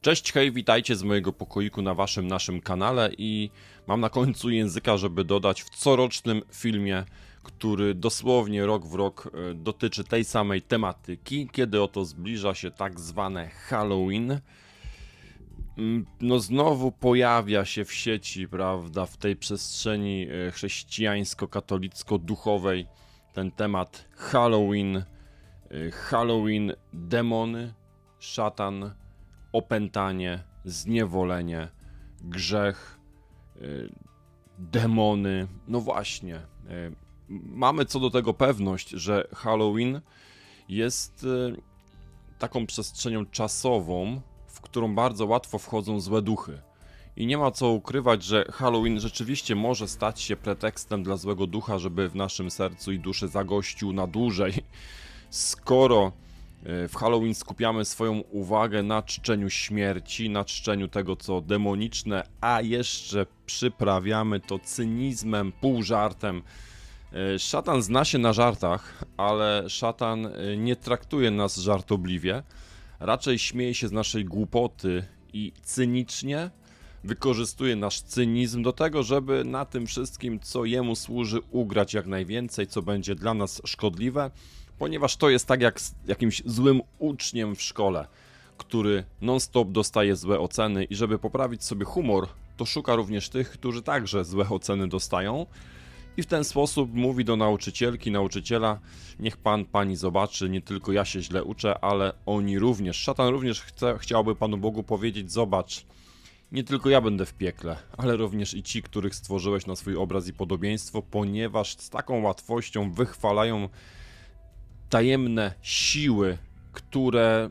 Cześć, hej, witajcie z mojego pokoiku na waszym, naszym kanale i mam na końcu języka, żeby dodać w corocznym filmie, który dosłownie rok w rok e, dotyczy tej samej tematyki, kiedy oto zbliża się tak zwane Halloween. Mm, No znowu pojawia się w sieci, prawda, w tej przestrzeni e, chrześcijańsko-katolicko-duchowej ten temat Halloween, e, Halloween, demony, szatan, opętanie, zniewolenie, grzech, y, demony. No właśnie. y, Mamy co do tego pewność, że Halloween jest y, taką przestrzenią czasową, w którą bardzo łatwo wchodzą złe duchy. I nie ma co ukrywać, że Halloween rzeczywiście może stać się pretekstem dla złego ducha, żeby w naszym sercu i duszy zagościł na dłużej. Skoro W Halloween skupiamy swoją uwagę na czczeniu śmierci, na czczeniu tego, co demoniczne, a jeszcze przyprawiamy to cynizmem, półżartem. E, Szatan zna się na żartach, ale szatan e, nie traktuje nas żartobliwie. Raczej śmieje się z naszej głupoty i cynicznie wykorzystuje nasz cynizm do tego, żeby na tym wszystkim, co jemu służy, ugrać jak najwięcej, co będzie dla nas szkodliwe ponieważ to jest tak jak z jakimś złym uczniem w szkole, który non-stop dostaje złe oceny i żeby poprawić sobie humor, to szuka również tych, którzy także złe oceny dostają. I w ten sposób mówi do nauczycielki, nauczyciela, niech pan, pani zobaczy, nie tylko ja się źle uczę, ale oni również. Szatan również chce, chciałby Panu Bogu powiedzieć, zobacz, nie tylko ja będę w piekle, ale również i ci, których stworzyłeś na swój obraz i podobieństwo, ponieważ z taką łatwością wychwalają tajemne siły, które,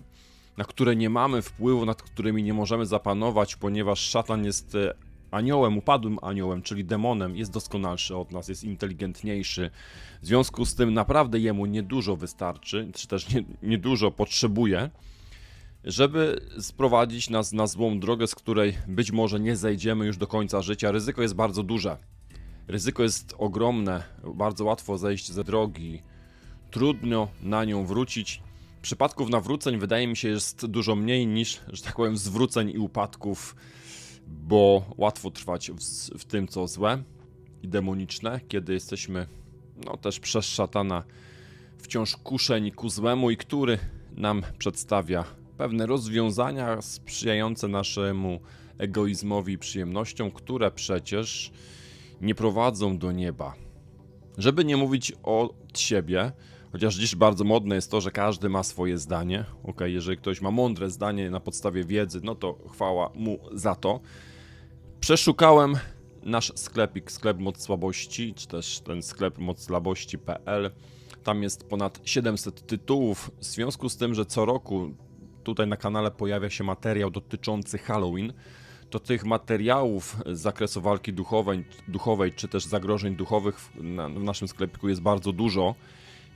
na które nie mamy wpływu, nad którymi nie możemy zapanować, ponieważ szatan jest e, aniołem, upadłym aniołem, czyli demonem, jest doskonalszy od nas, jest inteligentniejszy. W związku z tym naprawdę jemu niedużo wystarczy, czy też nie- niedużo potrzebuje, żeby sprowadzić nas na złą drogę, z której być może nie zejdziemy już do końca życia. Ryzyko jest bardzo duże. Ryzyko jest ogromne, bardzo łatwo zejść ze drogi, trudno na nią wrócić. Przypadków nawróceń wydaje mi się jest dużo mniej niż, że tak powiem, zwróceń i upadków, bo łatwo trwać w, w tym, co złe i demoniczne, kiedy jesteśmy, no też przez szatana, wciąż kuszeni ku złemu i który nam przedstawia pewne rozwiązania sprzyjające naszemu egoizmowi i przyjemnościom, które przecież nie prowadzą do nieba. Żeby nie mówić od siebie, chociaż dziś bardzo modne jest to, że każdy ma swoje zdanie. Ok, jeżeli ktoś ma mądre zdanie na podstawie wiedzy, no to chwała mu za to. Przeszukałem nasz sklepik, sklep moc słabości, czy też ten sklep mocslabości.pl. Tam jest ponad 700 tytułów. W związku z tym, że co roku tutaj na kanale pojawia się materiał dotyczący Halloween, to tych materiałów z zakresu walki duchowej, duchowej czy też zagrożeń duchowych w, na, w naszym sklepiku jest bardzo dużo.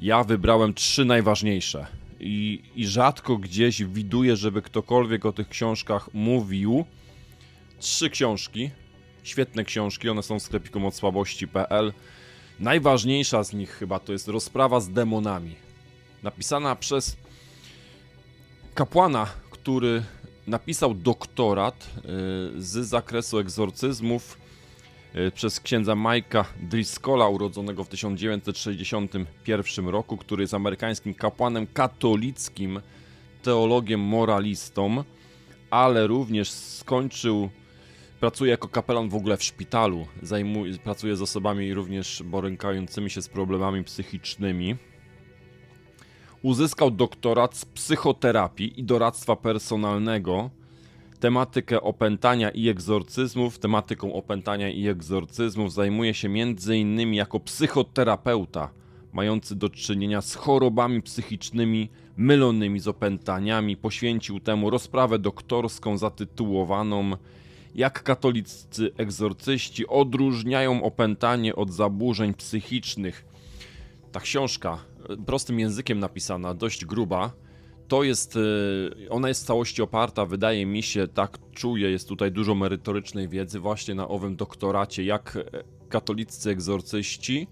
Ja wybrałem trzy najważniejsze i, i rzadko gdzieś widuję, żeby ktokolwiek o tych książkach mówił. Trzy książki, świetne książki, one są w sklepiku modsłabości.pl. Najważniejsza z nich chyba to jest Rozprawa z demonami. Napisana przez kapłana, który napisał doktorat y, z zakresu egzorcyzmów przez księdza Majka Driscolla, urodzonego w 1961 roku, który jest amerykańskim kapłanem katolickim, teologiem moralistą, ale również skończył, pracuje jako kapelan w ogóle w szpitalu, zajmuje, pracuje z osobami również borykającymi się z problemami psychicznymi. Uzyskał doktorat z psychoterapii i doradztwa personalnego. Tematykę opętania i egzorcyzmów, tematyką opętania i egzorcyzmów zajmuje się m.in. jako psychoterapeuta, mający do czynienia z chorobami psychicznymi mylonymi z opętaniami. Poświęcił temu rozprawę doktorską zatytułowaną Jak katolicy egzorcyści odróżniają opętanie od zaburzeń psychicznych ta książka, e, prostym językiem napisana, dość gruba, to jest, e, ona jest w całości oparta, wydaje mi się, tak czuję, jest tutaj dużo merytorycznej wiedzy właśnie na owym doktoracie, jak e, katoliccy egzorcyści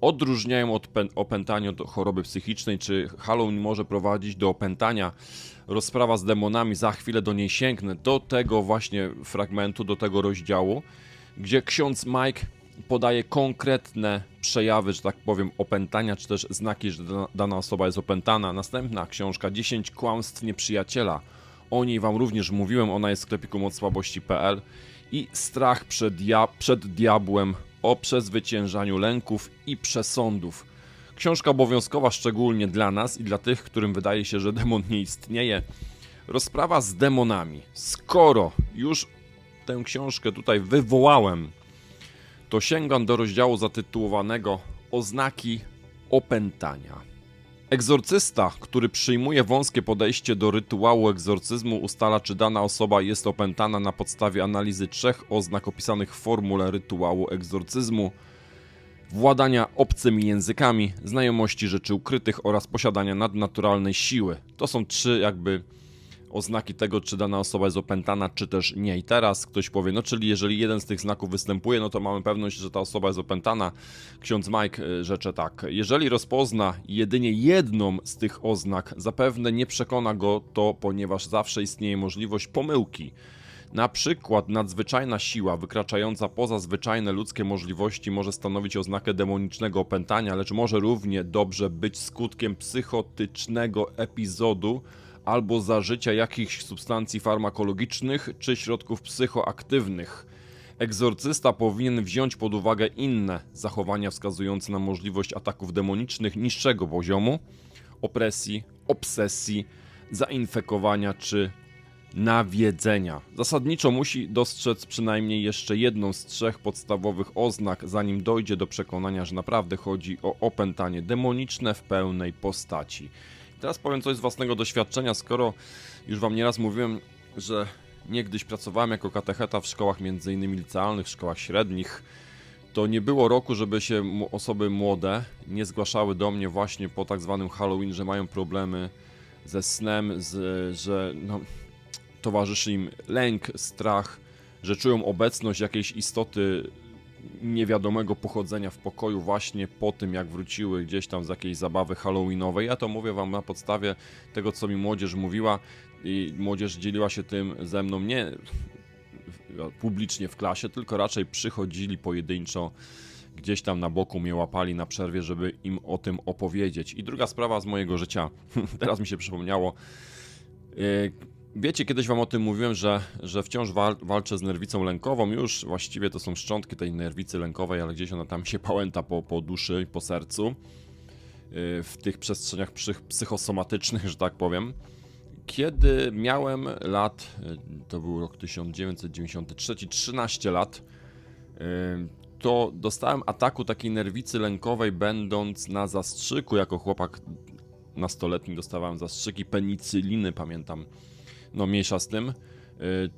odróżniają od pę- opętania choroby psychicznej, czy Halloween może prowadzić do opętania. Rozprawa z demonami, za chwilę do niej sięgnę, do tego właśnie fragmentu, do tego rozdziału, gdzie ksiądz Mike podaje konkretne przejawy, że tak powiem, opętania, czy też znaki, że dana- osoba jest opętana. Następna książka 10 kłamstw nieprzyjaciela. O niej wam również mówiłem, ona jest w sklepiku mocsłabości.pl i strach przed, dia- przed diabłem o przezwyciężaniu lęków i przesądów. Książka obowiązkowa szczególnie dla nas i dla tych, którym wydaje się, że demon nie istnieje. Rozprawa z demonami. Skoro już tę książkę tutaj wywołałem, to sięgam do rozdziału zatytułowanego Oznaki opętania. Egzorcysta, który przyjmuje wąskie podejście do rytuału egzorcyzmu, ustala, czy dana osoba jest opętana na podstawie analizy trzech oznak opisanych w formule rytuału egzorcyzmu: władania obcymi językami, znajomości rzeczy ukrytych oraz posiadania nadnaturalnej siły. To są trzy jakby oznaki tego, czy dana osoba jest opętana, czy też nie. I teraz ktoś powie, no czyli jeżeli jeden z tych znaków występuje, no to mamy pewność, że ta osoba jest opętana. Ksiądz Mike y, rzecze tak. Jeżeli rozpozna jedynie jedną z tych oznak, zapewne nie przekona go to, ponieważ zawsze istnieje możliwość pomyłki. Na przykład nadzwyczajna siła wykraczająca poza zwyczajne ludzkie możliwości może stanowić oznakę demonicznego opętania, lecz może równie dobrze być skutkiem psychotycznego epizodu albo zażycia jakichś substancji farmakologicznych czy środków psychoaktywnych. Egzorcysta powinien wziąć pod uwagę inne zachowania wskazujące na możliwość ataków demonicznych niższego poziomu, opresji, obsesji, zainfekowania czy nawiedzenia. Zasadniczo musi dostrzec przynajmniej jeszcze jedną z trzech podstawowych oznak, zanim dojdzie do przekonania, że naprawdę chodzi o opętanie demoniczne w pełnej postaci. Teraz powiem coś z własnego doświadczenia, skoro już wam nieraz mówiłem, że niegdyś pracowałem jako katecheta w szkołach innymi licealnych, szkołach średnich, to nie było roku, żeby się osoby młode nie zgłaszały do mnie właśnie po tak zwanym Halloween, że mają problemy ze snem, z, że no, towarzyszy im lęk, strach, że czują obecność jakiejś istoty niewiadomego pochodzenia w pokoju właśnie po tym, jak wróciły gdzieś tam z jakiejś zabawy halloweenowej. Ja to mówię wam na podstawie tego, co mi młodzież mówiła i młodzież dzieliła się tym ze mną nie publicznie w klasie, tylko raczej przychodzili pojedynczo gdzieś tam na boku mnie łapali na przerwie, żeby im o tym opowiedzieć. I druga sprawa z mojego życia, teraz mi się przypomniało. Wiecie, kiedyś wam o tym mówiłem, że, że wciąż wal, walczę z nerwicą lękową. Już właściwie to są szczątki tej nerwicy lękowej, ale gdzieś ona tam się pałęta po, po duszy po sercu. Yy, W tych przestrzeniach psych, psychosomatycznych, że tak powiem. Kiedy miałem lat, yy, to był rok 1993, 13 lat, yy, to dostałem ataku takiej nerwicy lękowej, będąc na zastrzyku jako chłopak nastoletni. Dostawałem zastrzyki penicyliny, pamiętam no mniejsza z tym. Y,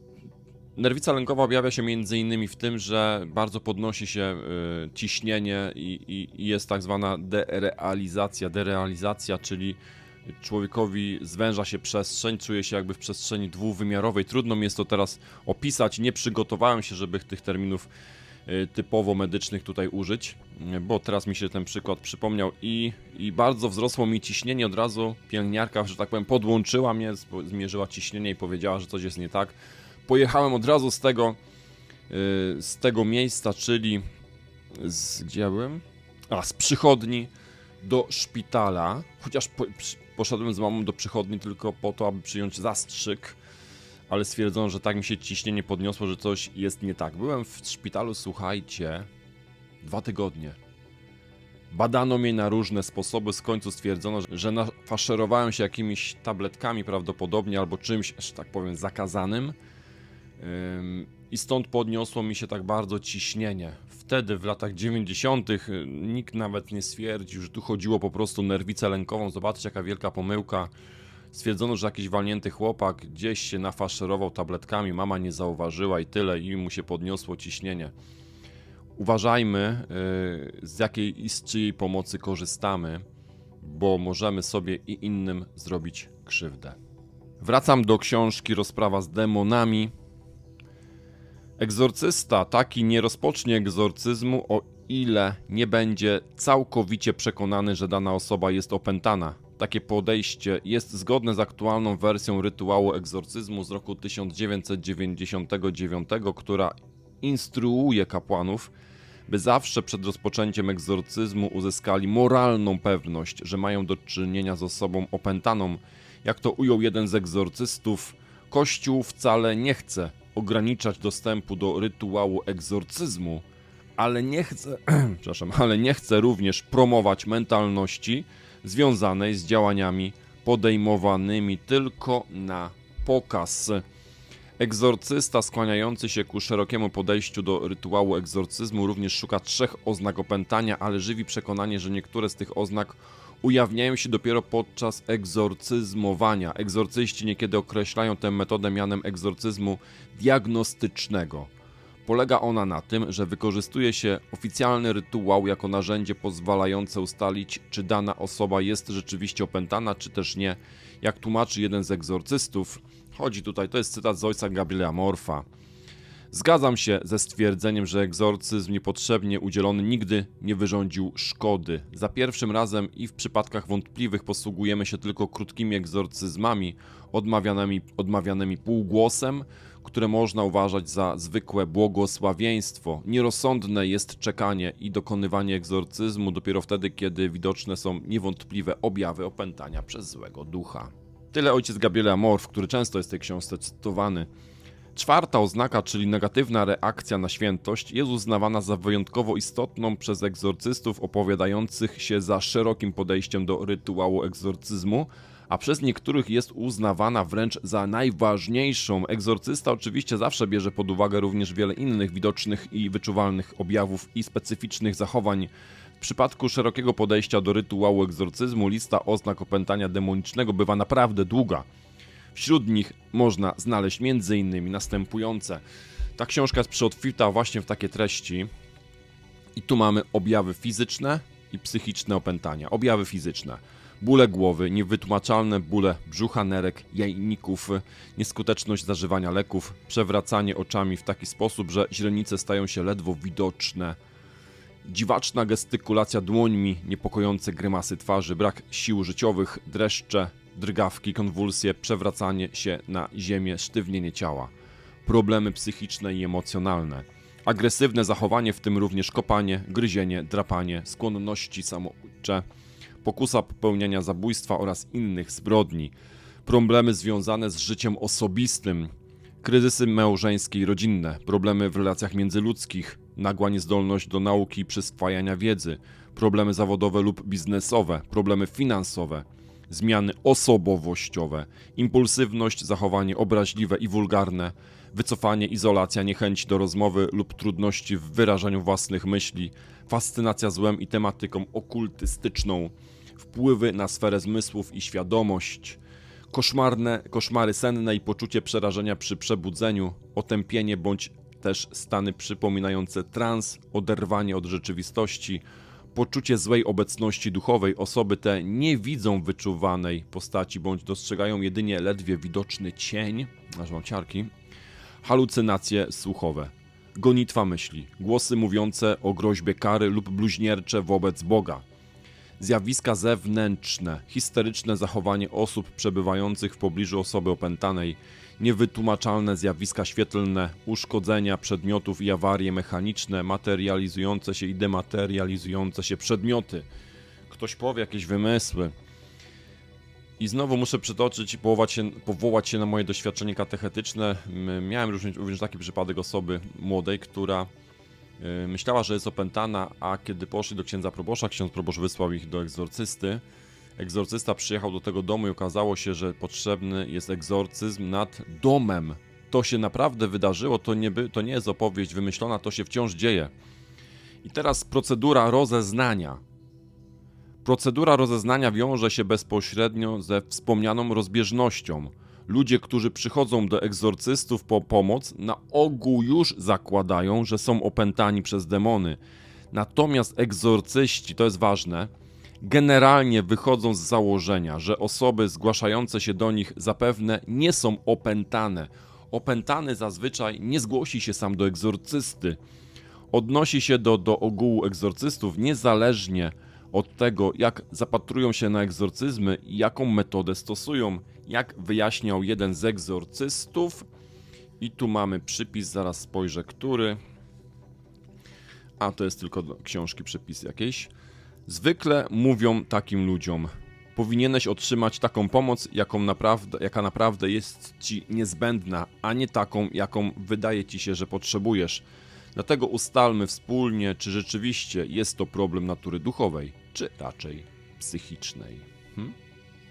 Nerwica lękowa objawia się innymi w tym, że bardzo podnosi się y, ciśnienie i, i, i jest tak zwana derealizacja. Derealizacja, czyli człowiekowi zwęża się przestrzeń, czuje się jakby w przestrzeni dwuwymiarowej. Trudno mi jest to teraz opisać. Nie przygotowałem się, żeby tych terminów typowo medycznych tutaj użyć, y, bo teraz mi się ten przykład przypomniał i, i bardzo wzrosło mi ciśnienie. Od razu pielęgniarka, że tak powiem, podłączyła mnie, zmierzyła ciśnienie i powiedziała, że coś jest nie tak. Pojechałem od razu z tego, y, z tego miejsca, czyli z, gdzie ja byłem? A, z przychodni do szpitala, chociaż po, poszedłem z mamą do przychodni tylko po to, aby przyjąć zastrzyk, ale stwierdzono, że tak mi się ciśnienie podniosło, że coś jest nie tak. Byłem w szpitalu, słuchajcie, dwa tygodnie. Badano mnie na różne sposoby, z końcu stwierdzono, że- nafaszerowałem się jakimiś tabletkami prawdopodobnie albo czymś, że tak powiem, zakazanym. Ym, I stąd podniosło mi się tak bardzo ciśnienie. Wtedy, w latach 90., y, nikt nawet nie stwierdził, że tu chodziło po prostu o nerwicę lękową. Zobaczcie, jaka wielka pomyłka. Stwierdzono, że jakiś walnięty chłopak gdzieś się nafaszerował tabletkami, mama nie zauważyła i tyle, i mu się podniosło ciśnienie. Uważajmy, y, z jakiej i z czyjej pomocy korzystamy, bo możemy sobie i innym zrobić krzywdę. Wracam do książki Rozprawa z demonami. Egzorcysta taki nie rozpocznie egzorcyzmu, o ile nie będzie całkowicie przekonany, że dana osoba jest opętana. Takie podejście jest zgodne z aktualną wersją rytuału egzorcyzmu z roku 1999, która instruuje kapłanów, by zawsze przed rozpoczęciem egzorcyzmu uzyskali moralną pewność, że mają do czynienia z osobą opętaną. Jak to ujął jeden z egzorcystów, Kościół wcale nie chce ograniczać dostępu do rytuału egzorcyzmu, ale nie chce, przepraszam, ale nie chce również promować mentalności związanej z działaniami podejmowanymi tylko na pokaz. Egzorcysta skłaniający się ku szerokiemu podejściu do rytuału egzorcyzmu również szuka trzech oznak opętania, ale żywi przekonanie, że niektóre z tych oznak ujawniają się dopiero podczas egzorcyzmowania. Egzorcyści niekiedy określają tę metodę mianem egzorcyzmu diagnostycznego. Polega ona na tym, że wykorzystuje się oficjalny rytuał jako narzędzie pozwalające ustalić, czy dana osoba jest rzeczywiście opętana, czy też nie. Jak tłumaczy jeden z egzorcystów, chodzi tutaj, to jest cytat z ojca Gabriela Morfa. Zgadzam się ze stwierdzeniem, że egzorcyzm niepotrzebnie udzielony nigdy nie wyrządził szkody. Za pierwszym razem i w przypadkach wątpliwych posługujemy się tylko krótkimi egzorcyzmami, odmawianymi, odmawianymi półgłosem, które można uważać za zwykłe błogosławieństwo. Nierozsądne jest czekanie i dokonywanie egzorcyzmu dopiero wtedy, kiedy widoczne są niewątpliwe objawy opętania przez złego ducha. Tyle ojciec Gabriel Amorf, który często jest w tej książce cytowany. Czwarta oznaka, czyli negatywna reakcja na świętość, jest uznawana za wyjątkowo istotną przez egzorcystów opowiadających się za szerokim podejściem do rytuału egzorcyzmu, a przez niektórych jest uznawana wręcz za najważniejszą. Egzorcysta oczywiście zawsze bierze pod uwagę również wiele innych widocznych i wyczuwalnych objawów i specyficznych zachowań. W przypadku szerokiego podejścia do rytuału egzorcyzmu lista oznak opętania demonicznego bywa naprawdę długa. Wśród nich można znaleźć m.in. następujące. Ta książka jest przyotwita właśnie w takie treści. I tu mamy objawy fizyczne i psychiczne opętania. Objawy fizyczne. Bóle głowy, niewytłumaczalne bóle brzucha, nerek, jajników, nieskuteczność zażywania leków, przewracanie oczami w taki sposób, że źrenice stają się ledwo widoczne, dziwaczna gestykulacja dłońmi, niepokojące grymasy twarzy, brak sił życiowych, dreszcze, drgawki, konwulsje, przewracanie się na ziemię, sztywnienie ciała, problemy psychiczne i emocjonalne, agresywne zachowanie, w tym również kopanie, gryzienie, drapanie, skłonności samobójcze, pokusa popełniania zabójstwa oraz innych zbrodni, problemy związane z życiem osobistym, kryzysy małżeńskie i rodzinne, problemy w relacjach międzyludzkich, nagła niezdolność do nauki i przyswajania wiedzy, problemy zawodowe lub biznesowe, problemy finansowe, zmiany osobowościowe, impulsywność, zachowanie obraźliwe i wulgarne, wycofanie, izolacja, niechęć do rozmowy lub trudności w wyrażaniu własnych myśli, fascynacja złem i tematyką okultystyczną, wpływy na sferę zmysłów i świadomość, koszmarne, koszmary senne i poczucie przerażenia przy przebudzeniu, otępienie bądź też stany przypominające trans, oderwanie od rzeczywistości, poczucie złej obecności duchowej. Osoby te nie widzą wyczuwanej postaci bądź dostrzegają jedynie ledwie widoczny cień, aż mam ciarki, halucynacje słuchowe, gonitwa myśli, głosy mówiące o groźbie kary lub bluźniercze wobec Boga, zjawiska zewnętrzne, histeryczne zachowanie osób przebywających w pobliżu osoby opętanej, niewytłumaczalne zjawiska świetlne, uszkodzenia przedmiotów i awarie mechaniczne, materializujące się i dematerializujące się przedmioty. Ktoś powie jakieś wymysły. I znowu muszę przytoczyć i powołać się, powołać się na moje doświadczenie katechetyczne. Miałem również, taki przypadek osoby młodej, która myślała, że jest opętana, a kiedy poszli do księdza probosza, ksiądz proboszcz wysłał ich do egzorcysty. Egzorcysta przyjechał do tego domu i okazało się, że potrzebny jest egzorcyzm nad domem. To się naprawdę wydarzyło, to nie, to nie jest opowieść wymyślona, to się wciąż dzieje. I teraz procedura rozeznania. Procedura rozeznania wiąże się bezpośrednio ze wspomnianą rozbieżnością. Ludzie, którzy przychodzą do egzorcystów po pomoc, na ogół już zakładają, że są opętani przez demony. Natomiast egzorcyści, to jest ważne, generalnie wychodzą z założenia, że osoby zgłaszające się do nich zapewne nie są opętane. Opętany zazwyczaj nie zgłosi się sam do egzorcysty. odnosi się do, do ogółu egzorcystów niezależnie od tego, jak zapatrują się na egzorcyzmy i jaką metodę stosują. Jak wyjaśniał jeden z egzorcystów, i tu mamy przypis, zaraz spojrzę, który. A to jest tylko książki przepis jakiejś. Zwykle mówią takim ludziom: Powinieneś otrzymać taką pomoc, jaką naprawdę, jaka naprawdę jest ci niezbędna, a nie taką, jaką wydaje ci się, że potrzebujesz. Dlatego ustalmy wspólnie, czy rzeczywiście jest to problem natury duchowej, czy raczej psychicznej. Hm?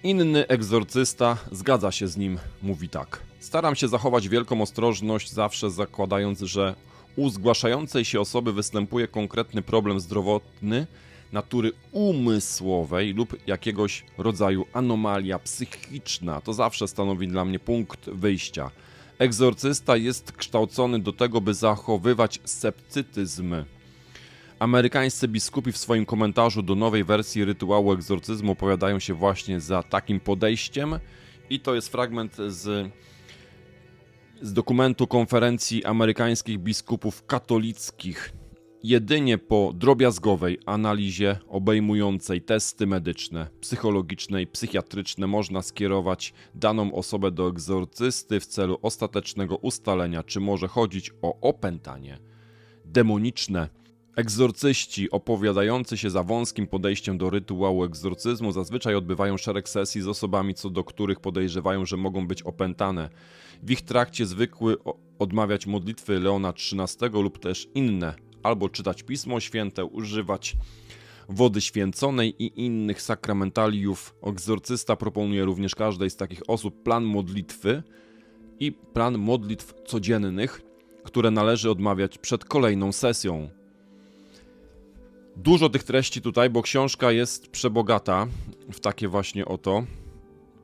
Inny egzorcysta zgadza się z nim, mówi tak. Staram się zachować wielką ostrożność, zawsze zakładając, że u zgłaszającej się osoby występuje konkretny problem zdrowotny natury umysłowej lub jakiegoś rodzaju anomalia psychiczna. To zawsze stanowi dla mnie punkt wyjścia. Egzorcysta jest kształcony do tego, by zachowywać sceptycyzm. Amerykańscy biskupi w swoim komentarzu do nowej wersji rytuału egzorcyzmu opowiadają się właśnie za takim podejściem i to jest fragment z, z dokumentu konferencji amerykańskich biskupów katolickich. Jedynie po drobiazgowej analizie obejmującej testy medyczne, psychologiczne i psychiatryczne można skierować daną osobę do egzorcysty w celu ostatecznego ustalenia, czy może chodzić o opętanie demoniczne. Egzorcyści opowiadający się za wąskim podejściem do rytuału egzorcyzmu zazwyczaj odbywają szereg sesji z osobami, co do których podejrzewają, że mogą być opętane. W ich trakcie zwykły odmawiać modlitwy Leona XIII lub też inne, albo czytać Pismo Święte, używać wody święconej i innych sakramentaliów. Egzorcysta proponuje również każdej z takich osób plan modlitwy i plan modlitw codziennych, które należy odmawiać przed kolejną sesją. Dużo tych treści tutaj, bo książka jest przebogata w takie właśnie oto.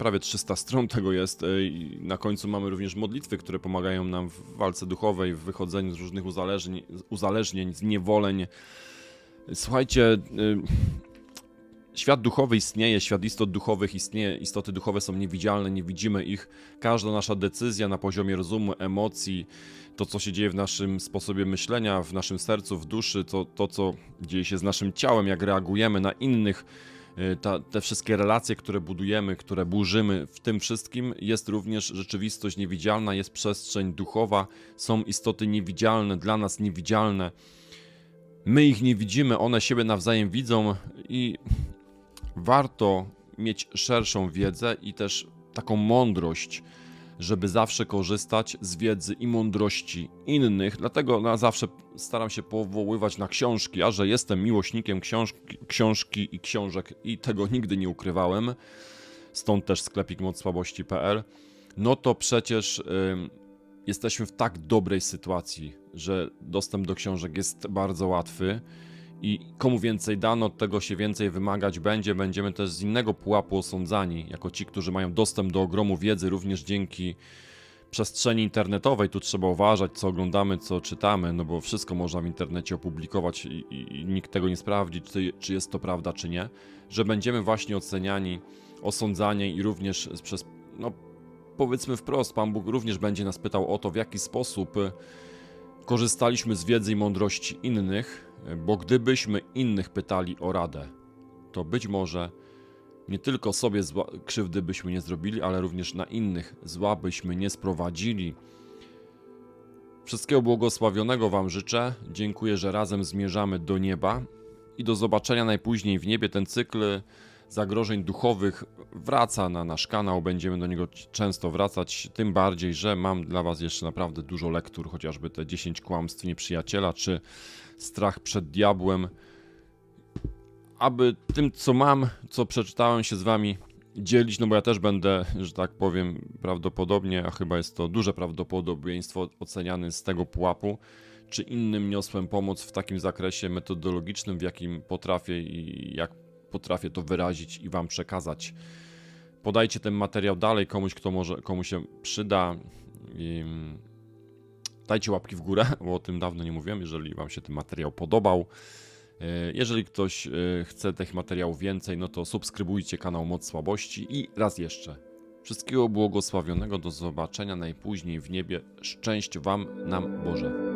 Prawie 300 stron tego jest. y, i Na końcu mamy również modlitwy, które pomagają nam w walce duchowej, w wychodzeniu z różnych uzależnień, uzależnień zniewoleń. Słuchajcie, y, świat duchowy istnieje, świat istot duchowych istnieje, istoty duchowe są niewidzialne, nie widzimy ich. Każda nasza decyzja na poziomie rozumu, emocji, to co się dzieje w naszym sposobie myślenia, w naszym sercu, w duszy, to, to co dzieje się z naszym ciałem, jak reagujemy na innych, ta, te wszystkie relacje, które budujemy, które burzymy, w tym wszystkim jest również rzeczywistość niewidzialna, jest przestrzeń duchowa, są istoty niewidzialne, dla nas niewidzialne. My ich nie widzimy, one siebie nawzajem widzą i warto mieć szerszą wiedzę i też taką mądrość, żeby zawsze korzystać z wiedzy i mądrości innych. Dlatego na zawsze staram się powoływać na książki, a że jestem miłośnikiem książki, książki i książek i tego nigdy nie ukrywałem, stąd też sklepik modsłabości.pl, no to przecież ym, jesteśmy w tak dobrej sytuacji, że dostęp do książek jest bardzo łatwy i komu więcej dano, od tego się więcej wymagać będzie. Będziemy też z innego pułapu osądzani, jako ci, którzy mają dostęp do ogromu wiedzy, również dzięki przestrzeni internetowej. Tu trzeba uważać, co oglądamy, co czytamy, no bo wszystko można w internecie opublikować i, i, i nikt tego nie sprawdzi, czy, czy jest to prawda, czy nie. Że będziemy właśnie oceniani, osądzani i również przez, no powiedzmy wprost, Pan Bóg również będzie nas pytał o to, w jaki sposób y, korzystaliśmy z wiedzy i mądrości innych, bo gdybyśmy innych pytali o radę, to być może nie tylko sobie zła, krzywdy byśmy nie zrobili, ale również na innych zła byśmy nie sprowadzili. Wszystkiego błogosławionego Wam życzę. Dziękuję, że razem zmierzamy do nieba i do zobaczenia najpóźniej w niebie. Ten cykl zagrożeń duchowych wraca na nasz kanał. Będziemy do niego często wracać. Tym bardziej, że mam dla Was jeszcze naprawdę dużo lektur, chociażby te 10 kłamstw nieprzyjaciela czy strach przed diabłem. Aby tym, co mam, co przeczytałem się z Wami dzielić, no bo ja też będę, że tak powiem, prawdopodobnie, a chyba jest to duże prawdopodobieństwo oceniany z tego pułapu, czy innym niosłem pomoc w takim zakresie metodologicznym, w jakim potrafię i jak potrafię to wyrazić i Wam przekazać. Podajcie ten materiał dalej komuś, kto może, komu się przyda. I dajcie łapki w górę, bo o tym dawno nie mówiłem, jeżeli Wam się ten materiał podobał. E, Jeżeli ktoś e, chce tych materiałów więcej, no to subskrybujcie kanał Moc Słabości i raz jeszcze. Wszystkiego błogosławionego, do zobaczenia najpóźniej w niebie. Szczęść Wam, nam Boże.